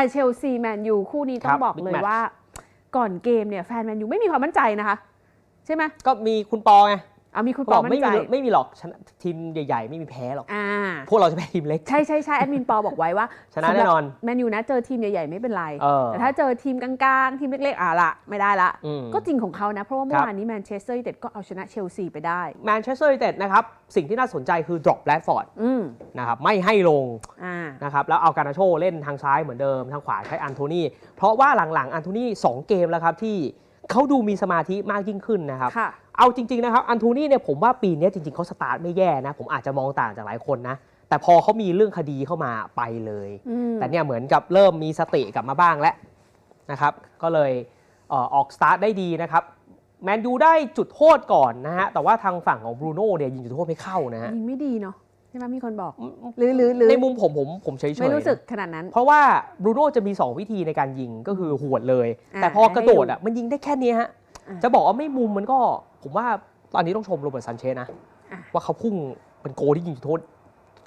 อะเชลซีแมนยูคู่นี้ต้อครังบบอก big เลย match ว่า ก่อนเกมเนี่ยแฟนแมนยูไม่มีความมั่นใจนะคะ ใช่ไหม ก็มีคุณปอไง เอามีคุณเขาปบออกมั่นไม่ใจ มีไม่มีหรอกชนะทีมใหญ่ๆ ไม่มีแพ้หรอก อ่า พวกเราจะแพ้ทีมเล็ก ใช่ใช่ใช่แอดมินปอบอกไว้ว่าชนะแน่นอน แมนยูนะเจอทีมใหญ่ๆ ไม่เป็นไร เออแต่ถ้าเจอทีมกลางๆ ทีมเล็กๆอะละไม่ได้ละ อืม ก็จริงของเขานะ เพราะว่าเมื่ครัอบวานนี้แมนเชสเตอร์ยูไนเต็ดก็เอาชนะเชลซีไปได้ แมนเชสเตอร์ยูไนเต็ดนะครับ สิ่งที่น่าสนใจคือ drop แรดฟอร์ดอืมนะครับไม่ให้ลงอ่า นะครับแล้วเอาการนาโชเล่นทางซ้ายเหมือนเดิม ทางขวาใช้อันโทนีเพราะว่าหลังๆอันโทนี2เกมแล้วครับที่เขาดูมีสมาธิมากยิ่งขึ้นนะครับ ค่ะ เอาจริง ๆ นะครับอันโทนีเนี่ยผมว่าปีนี้จริง ๆเขาสตาร์ทไม่แย่นะ ผมอาจจะมองต่างจากหลายคนนะ แต่พอเขามีเรื่องคดีเข้ามาไปเลย อืม แต่เนี่ยเหมือนกับเริ่มมีสติกลับมาบ้างแล้วนะครับ ก็เลยเอ่อออกสตาร์ทได้ดีนะครับแมนยูได้จุดโทษก่อนนะฮะ แต่ว่าทางฝั่งของบรูโน่เนี่ยยิงจุดโทษไม่เข้านะฮะยิงไม่ดีเนาะใช่ไหมมีคนบอก หรือหรือหรือในมุมผมผมผมเฉยๆไม่รู้สึกนะขนาดนั้น เพราะว่าบรูโน่จะมี 2 วิธีในการยิงก็คือหวดเลย อ่าแต่พอกระโดดอะมันยิงได้แค่เนี้ยฮะอ่า จะบอกว่าไม่มุมมันก็ ผมว่าตอนนี้ต้องชมโรเบิร์ตซันเชสนะอะว่าเขาพุ่งเป็นโกลที่ยิงจุดโทษ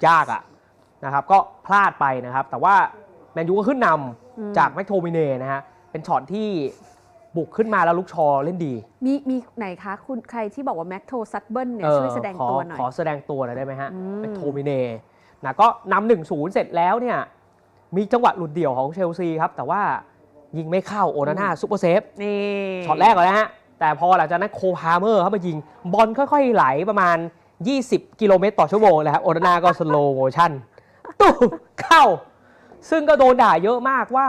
ยากอะนะครับ ก็พลาดไปนะครับ แต่ว่าแมนยูก็ขึ้นนำอืมจากแมคโทมิเน่นะฮะเป็นช็อตที่บุกขึ้นมาแล้วลูกชอเล่นดี มีมีไหนคะ คุณใครที่บอกว่าแม็กโทซัตเบิลเนี่ยเออช่วยแสดงขอตัวหน่อย ขอแสดงตัวหน่อยได้ไหมฮะอืมแมคโทมิเน่นะก็นำหนึ่งศูนย์เสร็จแล้วเนี่ยมีจังหวะหลุดเดี่ยวของเชลซีครับ แต่ว่า ยิงไม่เข้าโอนาน่าซุปเปอร์เซฟนี่ช็อตแรกเลยนะฮะ แต่พอหลังจากนั้นโคพาเมอร์เข้ามายิงบอลค่อยๆไหลประมาณ 20 กิโลเมตรต่อชั่วโมงเลยครับโอนาน่าก็สโลโมชั่นตุ้มเข้า ซึ่งก็โดนด่าเยอะมากว่า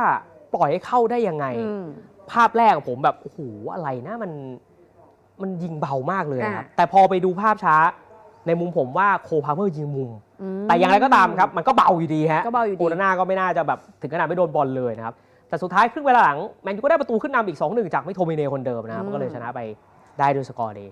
ปล่อยให้เข้าได้ยังไงอืมภาพแรกผมแบบโอ้โหอะไรนะมันมันยิงเบามากเลยครับอ่าแต่พอไปดูภาพช้าในมุมผมว่าโคพาเมอร์ยิงมุมอืมแต่อย่างไรก็ตามครับ มันก็เบาอยู่ดีฮะก็เบาอยู่ดีโอนาน่าก็ไม่น่าจะแบบถึงขนาดไม่โดนบอลเลยนะครับ แต่สุดท้ายครึ่งเวลาหลังแมนยูก็ได้ประตูขึ้นนำอีก2-1จากไม่โทมิเนคนเดิมนะครับอืมก็เลยชนะไปได้ด้วยสกอร์นี้